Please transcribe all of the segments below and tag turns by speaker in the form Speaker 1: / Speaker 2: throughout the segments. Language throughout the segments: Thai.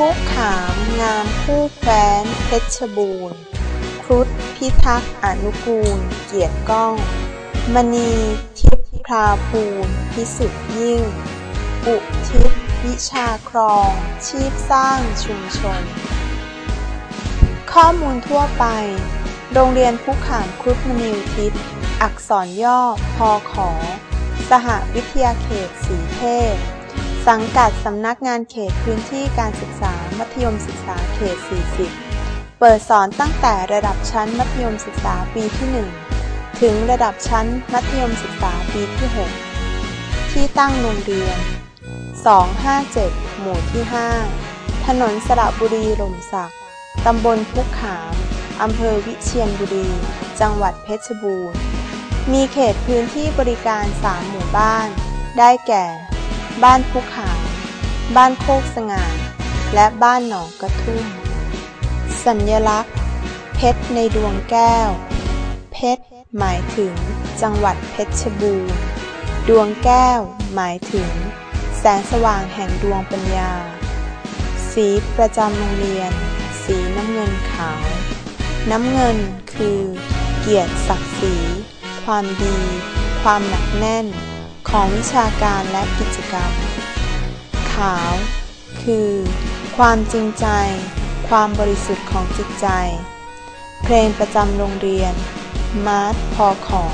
Speaker 1: ผู้ขามงามผู้แคว้นเพชรบูรณ์ ครุฑพิทักษ์อนุกูล เกียรติก้อง มณีทิพย์พราภูลพิสุทธิ์ยิ่ง อุทิศวิชาครอง ชีพสร้างชุมชน ข้อมูลทั่วไป โรงเรียนผู้ขามครุฑมณีอุทิศอักษรย่อพอขอ สหวิทยาเขตสีเทพ สังกัดสำนักงานเขตพื้นที่การศึกษา มัธยมศึกษาเขต 40 เปิดสอนตั้งแต่ระดับชั้นมัธยมศึกษาปีที่ 1 ถึงระดับชั้นมัธยมศึกษาปีที่ 6 ที่ตั้งโรงเรียน 257 หมู่ที่ 5 ถนนสระบุรีหล่มสักตำบลพุกขาม อำเภอวิเชียรบุรี จังหวัดเพชรบูรณ์ มีเขตพื้นที่บริการ 3 หมู่บ้าน ได้แก่ บ้านพุกขามบ้านโคกสง่าและบ้านหนองกระทุ่มสัญลักษณ์ เพชรในดวงแก้ว เพชรหมายถึงจังหวัดเพชรบูรณ์ ดวงแก้วหมายถึง แสงสว่างแห่งดวงปัญญา สีประจำโรงเรียน สีน้ำเงินขาว น้ำเงินคือ เกียรติศักดิ์ศรี ความดี ความหนักแน่น ของวิชาการและกิจกรรม ขาว คือ ความจริงใจ ความบริสุทธิ์ของจิตใจ เพลงประจำโรงเรียน มาร์ทพอขอ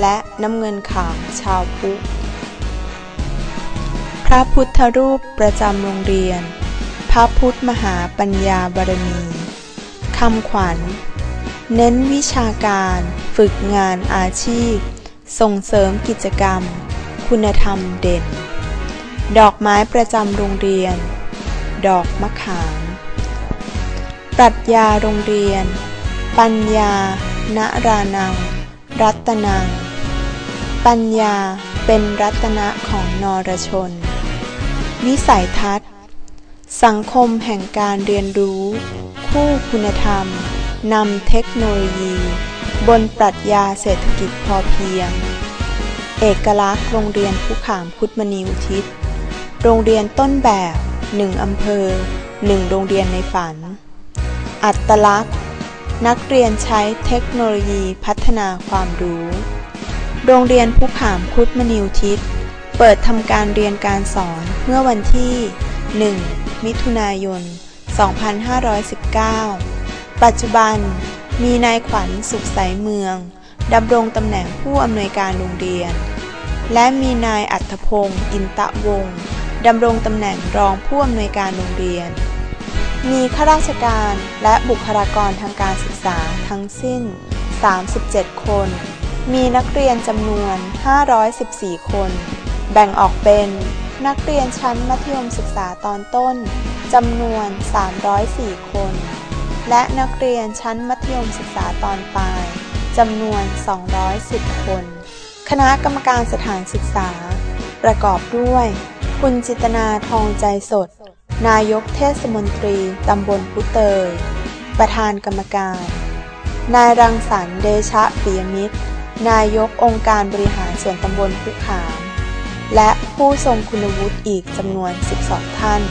Speaker 1: และน้ำเงินขาวชาวพุทธพระพุทธรูปประจำโรงเรียน พระพุทธมหาปัญญาบารมีคำขวัญ เน้นวิชาการ ฝึกงานอาชีพ ส่งเสริมกิจกรรม คุณธรรมเด่น ดอกไม้ประจำโรงเรียน ดอกมะขาม ปรัชญาโรงเรียน ปัญญา ณรานัง รัตนัง ปัญญาเป็นรัตนะของนรชน วิสัยทัศน์ สังคมแห่งการเรียนรู้ คู่คุณธรรมนำเทคโนโลยี บนปรัชญาเศรษฐกิจพอเพียง เอกลักษณ์โรงเรียนผู้ขามพุทธมณีอุทิศ โรงเรียนต้นแบบหนึ่งอำเภอหนึ่งโรงเรียนในฝัน อัตลักษณ์ นักเรียนใช้เทคโนโลยีพัฒนาความรู้ โรงเรียนผู้ขามพุทธมณีอุทิศ เปิดทำการเรียนการสอนเมื่อวันที่ 1 มิถุนายน 2519 ปัจจุบันมีนายขวัญสุขใสเมือง ดำรงตำแหน่งผู้อำนวยการโรงเรียน และมีนายอัธพงศ์อินตะวงศ์ดำรงตำแหน่งรองผู้อำนวยการโรงเรียน มีข้าราชการและบุคลากรทางการศึกษาทั้งสิ้น 37 คน มีนักเรียนจำนวน 514 คน แบ่งออกเป็นนักเรียนชั้นมัธยมศึกษาตอนต้นจำนวน 304 คน และนักเรียนชั้นมัธยมศึกษาตอนปลาย จำนวน 210 คน คณะกรรมการสถานศึกษา ประกอบด้วย คุณจิตนาทองใจสด นายกเทศมนตรีตำบลพุเตย ประธานกรรมการ นายรังสรรค์เดชะปิยมิตร นายกองค์การบริหารส่วนตำบลพุขาม และผู้ทรงคุณวุฒิอีกจำนวน 12 ท่าน